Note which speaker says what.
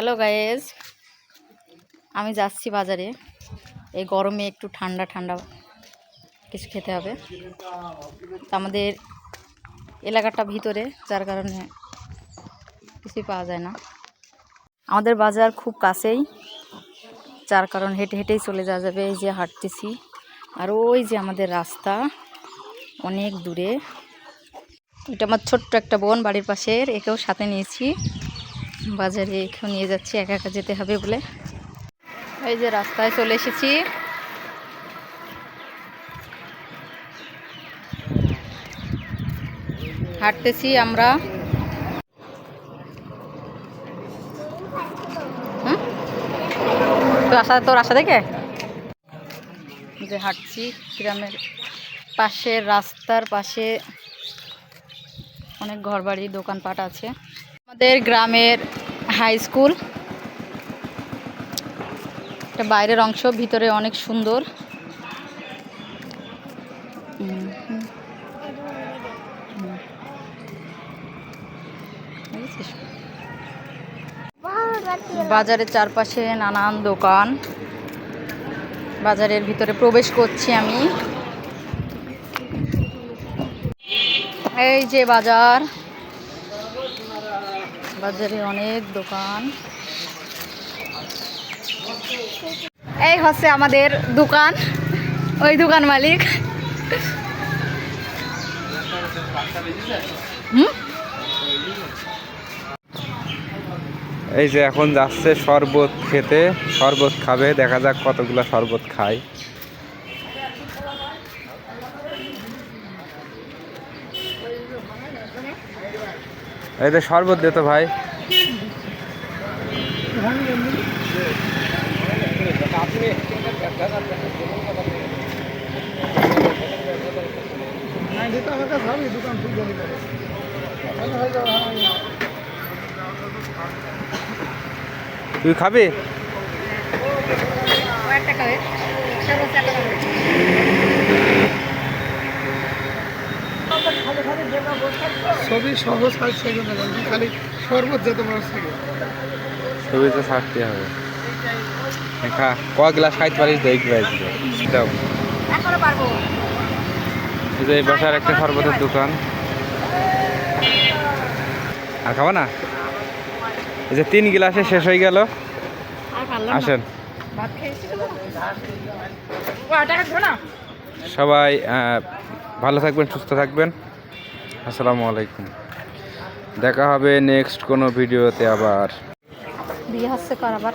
Speaker 1: Hello guys আমি যাচ্ছি বাজারে। এই গরমে একটু ঠান্ডা ঠান্ডা কিছু খেতে হবে। আমাদের এলাকাটা ভিতরে, যার কারণে কিছুই পাওয়া যায় না। আমাদের বাজার খুব কাছেই, যার কারণ হেঁটে হেঁটেই চলে যাওয়া যাবে। এই যে হাঁটতেছি। আর ওই যে আমাদের রাস্তা, অনেক দূরে। এটা আমার ছোট্ট একটা বোন, বাড়ির পাশের, একেও সাথে নিয়েছি। বাজারে একেও নিয়ে যাচ্ছি, একা একা যেতে হবে বলে। এই যে রাস্তায় চলে এসেছি। হাঁটতেছি আমরা। রাস্তা তোর রাস্তা দেখে? যে হাঁটছি, গ্রামের পাশের রাস্তার পাশে অনেক ঘরবাড়ি, দোকানপাট আছে। আমাদের গ্রামের হাই স্কুল এটা বাইরের অংশ, ভিতরে অনেক সুন্দর? বাজারের চারপাশে নানান দোকান। বাজারের ভিতরে প্রবেশ করছি আমি। এই যে বাজার। বাজারে অনেক দোকান। এই হচ্ছে আমাদের দোকান, ওই দোকান মালিক।
Speaker 2: এই যে এখন যাচ্ছে শরবত খেতে, শরবত খাবে, দেখা যাক কতগুলো শরবত খায়। যে শরবত দে তো ভাই। তুই খাবি?
Speaker 3: সবই সহজ হয় সেগুলো না খালি শরবত যেতে পারো সেগুলো।
Speaker 2: ছবি তো ছাড়তে হবে। খা ক গ্লাস খাইতে পারিস দেখবে দাও। এই যে বাসার একটা শরবতের দোকান। আর খাব না? এই যে তিন গ্লাসে শেষ হয়ে গেল।
Speaker 1: আর পারলাম না।
Speaker 2: আসেন। সবাই ভালো থাকবেন সুস্থ থাকবেন। আসসালামু আলাইকুম। দেখা হবে নেক্সট কোনো ভিডিওতে আবার।
Speaker 1: বিয়ে হচ্ছে আবার